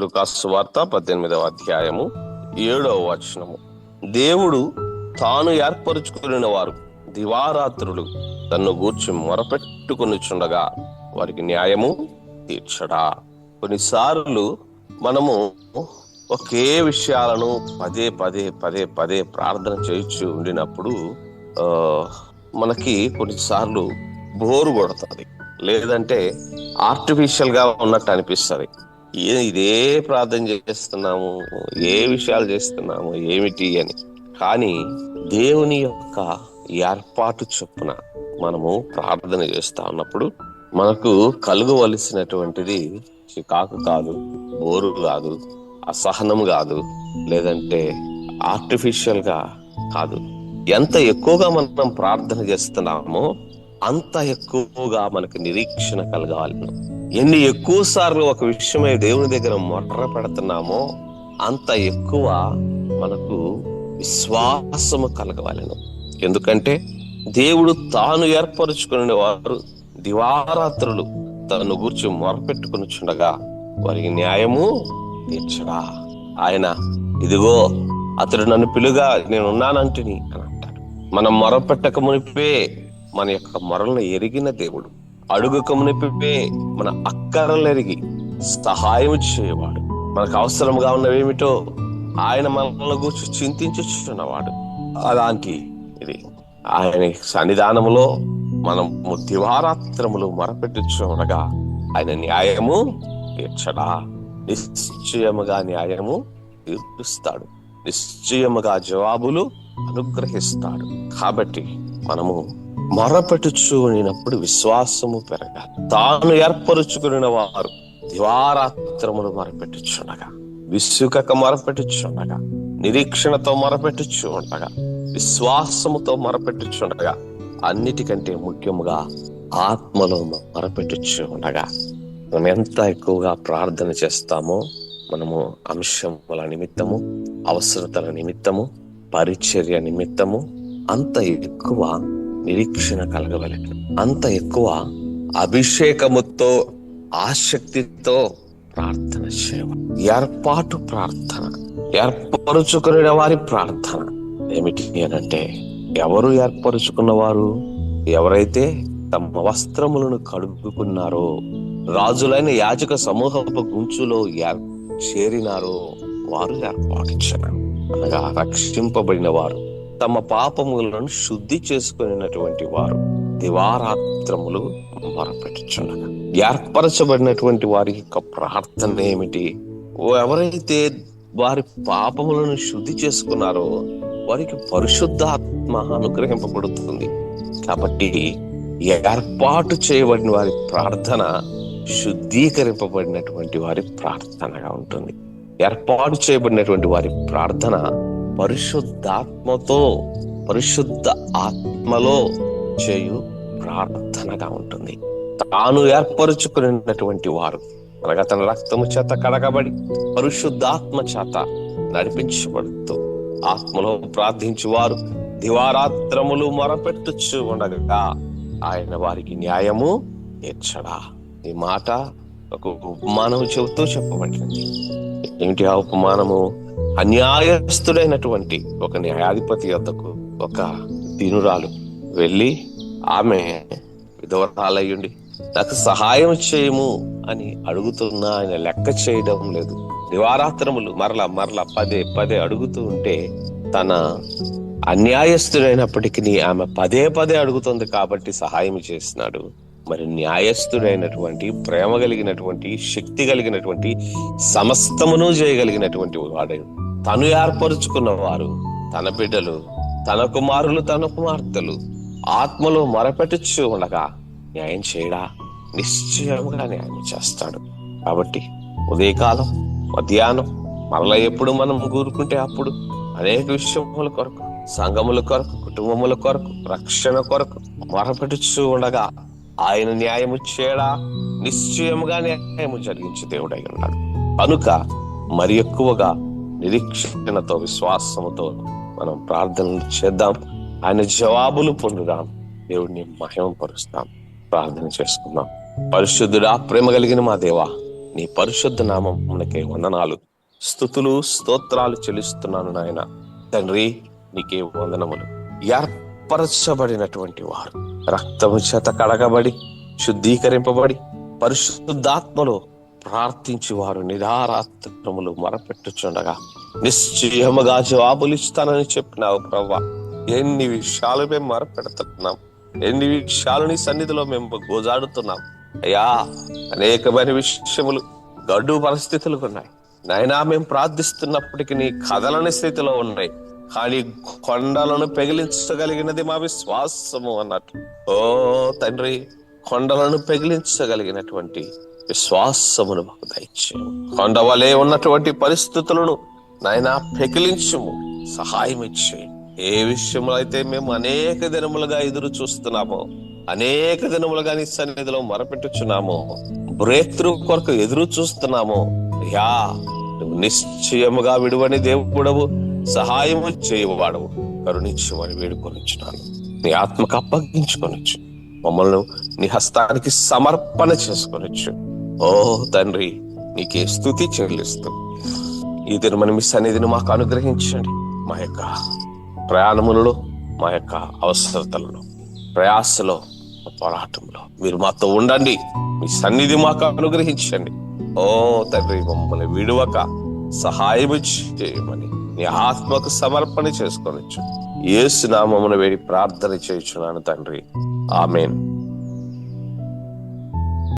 లుకాసు వార్త పద్దెనిమిదవ అధ్యాయము ఏడవ వచనము. దేవుడు తాను ఏర్పరచుకుని వారు దివారాత్రులు తన్ను గూర్చి మొరపెట్టుకునిచుండగా వారికి న్యాయము తీర్చడా. కొన్నిసార్లు మనము ఒకే విషయాలను పదే పదే పదే పదే ప్రార్థన చేయించి ఉండినప్పుడు మనకి కొన్నిసార్లు బోరు కొడుతుంది. లేదంటే ఆర్టిఫిషియల్గా ఉన్నట్టు అనిపిస్తుంది. ఏ ఇదే ప్రార్థన చేస్తున్నాము ఏ విషయాలు చేస్తున్నాము ఏమిటి అని. కానీ దేవుని యొక్క ఏర్పాటు చొప్పున మనము ప్రార్థన చేస్తా ఉన్నప్పుడు మనకు కలుగవలసినటువంటిది చికాకు కాదు బోరు కాదు అసహనం కాదు లేదంటే ఆర్టిఫిషియల్గా కాదు. ఎంత ఎక్కువగా మనం ప్రార్థన చేస్తున్నామో అంత ఎక్కువగా మనకు నిరీక్షణ కలగాలి. ఎన్ని ఎక్కువ సార్లు ఒక విషయమై దేవుని దగ్గర మొట్ర పెడుతున్నామో అంత ఎక్కువ మనకు విశ్వాసము కలగవాలను. ఎందుకంటే దేవుడు తాను ఏర్పరుచుకునే వారు దివారాత్రులు తను గూర్చి మొరపెట్టుకుని చుండగా వారికి న్యాయము తీర్చడా. ఆయన ఇదిగో అతడు నన్ను పిలుగా నేనున్నానంటుని అని అంటాడు. మనం మొరపెట్టక మునిపే మన యొక్క మొరలను ఎరిగిన దేవుడు. అడుగుక మునిపే మన అక్కరలెరిగి సహాయం చేయవాడు మనకు అవసరంగా ఉన్నవేమిటో ఆయన మనల్ని గురించి చింతించుచున్నవాడు. అలాంటి ఇది ఆయన సన్నిధానములో మనం దివారాత్రములు మొరపెట్టుచుండగా ఆయన న్యాయము తీర్చడా? నిశ్చయముగా న్యాయము తీర్పిస్తాడు. నిశ్చయముగా జవాబులు అనుగ్రహిస్తాడు. కాబట్టి మనము మొరపెట్టుచునినప్పుడు విశ్వాసము పెరగాలి తాను ఏర్పరుచుకుని వారు దివారాత్రములు మొరపెట్టుచుండగా. విసుకక మొరపెట్టుచుండగా. నిరీక్షణతో మొరపెట్టుచు ఉండగా విశ్వాసముతో మొరపెట్టుచుండగా. అన్నిటికంటే ముఖ్యముగా ఆత్మలో మొరపెట్టుచు ఉండగా మనం ఎంత ఎక్కువగా ప్రార్థన చేస్తామో మనము అంశముల నిమిత్తము అవసరతల నిమిత్తము పరిచర్య నిమిత్తము అంత ఎక్కువ నిరీక్షణ కలగవలెను. అంత ఎక్కువ అభిషేకముతో ఆసక్తితో ప్రార్థన సేవ ఏర్పాటు ప్రార్థన ఏర్పరుచుకునే వారి ప్రార్థన ఏమిటి అనంటే ఎవరు ఏర్పరుచుకున్న వారు ఎవరైతే తమ వస్త్రములను కడుపుకున్నారో రాజులైన యాజక సమూహపు గుంచులో ఏర్- చేరినారో వారు ఏర్పాటించారు అనగా రక్షింపబడిన వారు. తమ పాపములను శుద్ధి చేసుకున్నటువంటి వారు దివారాత్రములు మొరపెట్టుచుండగా. ఏర్పరచబడినటువంటి వారి యొక్క ప్రార్థన ఏమిటి? ఓ ఎవరైతే వారి పాపములను శుద్ధి చేసుకున్నారో వారికి పరిశుద్ధాత్మ అనుగ్రహింపబడుతుంది. కాబట్టి ఏర్పాటు చేయబడిన వారి ప్రార్థన శుద్ధీకరింపబడినటువంటి వారి ప్రార్థనగా ఉంటుంది. ఏర్పాటు చేయబడినటువంటి వారి ప్రార్థన పరిశుద్ధాత్మతో పరిశుద్ధ ఆత్మలో చేయు ప్రార్థనగా ఉంటుంది. తాను ఏర్పరుచుకున్నటువంటి వారు అనగా తన రక్తము చేత కడగబడి పరిశుద్ధాత్మ చేత నడిపించబడుతూ ఆత్మలో ప్రార్థించువారు దివారాత్రములు మొరపెట్టుచు ఉండగా ఆయన వారికి న్యాయము తీర్చడా ఈ మాట ఒక ఉపమానం చెబుతూ చెప్పబడింది. ఏమిటి ఆ ఉపమానము? అన్యాయస్తుడైనటువంటి ఒక న్యాయాధిపతి వద్దకు ఒక దీనురాలు వెళ్ళి ఆమె విధవరాలయ్యుండి నాకు సహాయం చేయము అని అడుగుతున్నా. ఆయన లెక్క చేయడం లేదు. దివారాత్రములు మరలా మరలా పదే పదే అడుగుతూ ఉంటే తన అన్యాయస్తుడైనప్పటికీ ఆమె పదే పదే అడుగుతుంది కాబట్టి సహాయం చేసినాడు. మరి న్యాయస్థుడైనటువంటి ప్రేమ కలిగినటువంటి శక్తి కలిగినటువంటి సమస్తమును చేయగలిగినటువంటి వాడు తను ఏర్పరుచుకున్న వారు తన బిడ్డలు తన కుమారులు తన కుమార్తెలు ఆత్మలో మొరపెట్టుచు ఉండగా న్యాయం చేయడా? నిశ్చయముగా న్యాయం చేస్తాడు. కాబట్టి ఉదయకాలం మధ్యాహ్నం మరలా ఎప్పుడు మనం కూరుకుంటే అప్పుడు అనేక విషయముల కొరకు సంఘముల కొరకు కుటుంబముల కొరకు రక్షణ కొరకు మొరపెట్టుచు ఉండగా ఆయన న్యాయము చేయడా? నిశ్చయముగా న్యాయము జరిగించి దేవుడై ఉన్నాడు. కనుక మరి ఎక్కువగా నిరీక్షణతో విశ్వాసముతో మనం ప్రార్థనలు చేద్దాం. ఆయన జవాబులు పొందుదాం. దేవుడిని మహిమపరుస్తాం. ప్రార్థన చేసుకుందాం. పరిశుద్ధుడా ప్రేమ కలిగిన మా దేవా నీ పరిశుద్ధ నామం మనకే వందనాలు. స్థుతులు స్తోత్రాలు చెల్లిస్తున్నాను నాయన. తండ్రి నీకే వందనములు. ఏర్పరచబడినటువంటి వారు. రక్తము చేత కడగబడి శుద్ధీకరింపబడి పరిశుద్ధాత్మలో ప్రార్థించి వారు నిధారాత్రములు మొరపెట్టుచుండగా నిశ్చయముగా జవాబులు ఇస్తానని చెప్పినావు ప్రవ్వా. ఎన్ని విషయాలు మేము మొరపెడుతున్నాం. ఎన్ని విషయాలు నీ సన్నిధిలో మేము గోజాడుతున్నాం. అయ్యా అనేకమైన విషయములు గడ్డు పరిస్థితులు ఉన్నాయి. నాయనా మేము ప్రార్థిస్తున్నప్పటికీ నీ కదలని స్థితిలో ఉన్నాయి. కానీ కొండలను పెగిలించగలిగినది మా విశ్వాసము అన్నట్టు. ఓ తండ్రి కొండలను పెగిలించగలిగినటువంటి విశ్వాసమును మాకు దయచేయము. కొండ వలె ఉన్నటువంటి పరిస్థితులను నాయనా పెకిలించము సహాయం ఇచ్చేయి ఏ విషయంలో అయితే మేము అనేక దినములుగా ఎదురు చూస్తున్నామో అనేక దినములుగా నీ సన్నిధిలో మొరపెట్టుచున్నాము బ్రేక్ త్రూ కొరకు ఎదురు చూస్తున్నామో యా నువ్వు నిశ్చయముగా విడువని దేవుడవు సహాయము చేయవాడవు కరుణించమని వేడుకొనిచ్చున్నాను నీ ఆత్మకు అప్పగించుకొనొచ్చు. మమ్మల్ని నీ హస్తానికి సమర్పణ చేసుకొనొచ్చు. ఓ తండ్రి నీకే స్థుతి చెల్లిస్తూ. ఈ దినమని మీ సన్నిధిని మాకు అనుగ్రహించండి మా యొక్క ప్రయాణములలో మా యొక్క అవసరతలలో ప్రయాసలో పోరాటంలో. మీరు మాతో ఉండండి మీ సన్నిధి మాకు అనుగ్రహించండి. ఓ తండ్రి మమ్మల్ని విడువక సహాయం చేయమని నీ ఆత్మకు సమర్పణ చేసుకోవచ్చు ఏసునామమును వేడి ప్రార్థన చేయుచున్నాను తండ్రి. ఆమెను.